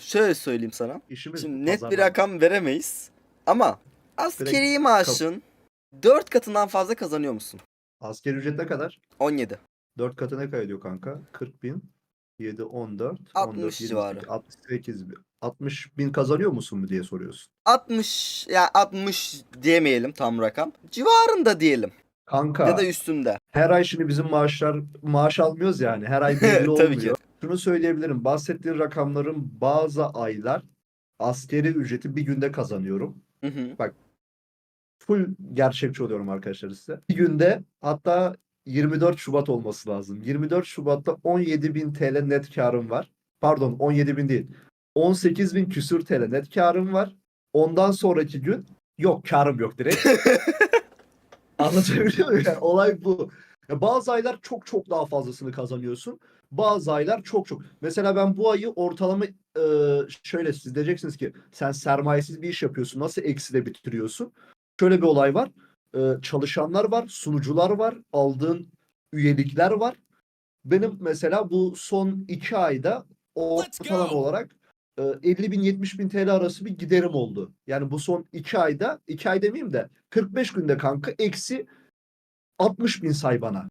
şöyle söyleyeyim sana. İşimiz Şimdi net bir pazarlama. rakam veremeyiz. Ama askeri Direkt maaşın 4 katından fazla kazanıyor musun? Asgari ücret ne kadar? 17. 4 katı ne kadar ediyor kanka? 40 bin. 7, 14, 60 14, civarı. 68 bin. 60 bin kazanıyor musun mu diye soruyorsun. 60 ya 60 diyemeyelim tam rakam. Civarında diyelim. Kanka Ya da üstünde. her ay şimdi bizim maaşlar maaş almıyoruz yani. Her ay belli Tabii olmuyor. ki. Şunu söyleyebilirim. Bahsettiğin rakamların bazı aylar askeri ücreti bir günde kazanıyorum. Hı hı. Full gerçekçi oluyorum arkadaşlar size. Bir günde hatta 24 Şubat olması lazım. 24 Şubat'ta 17.000 TL net karım var. Pardon 17.000 değil. 18.000 küsür TL net karım var. Ondan sonraki gün yok karım yok direkt. Anlatabiliyor muyum? Yani olay bu. Ya bazı aylar çok çok daha fazlasını kazanıyorsun. Bazı aylar çok çok. Mesela ben bu ayı ortalama e, şöyle siz diyeceksiniz ki sen sermayesiz bir iş yapıyorsun. Nasıl ekside bitiriyorsun? Şöyle bir olay var. E, çalışanlar var, sunucular var, aldığın üyelikler var. Benim mesela bu son iki ayda ortalama olarak e, 50 bin 70 bin TL arası bir giderim oldu. Yani bu son iki ayda, iki ay demeyeyim de 45 günde kanka eksi 60 bin say bana.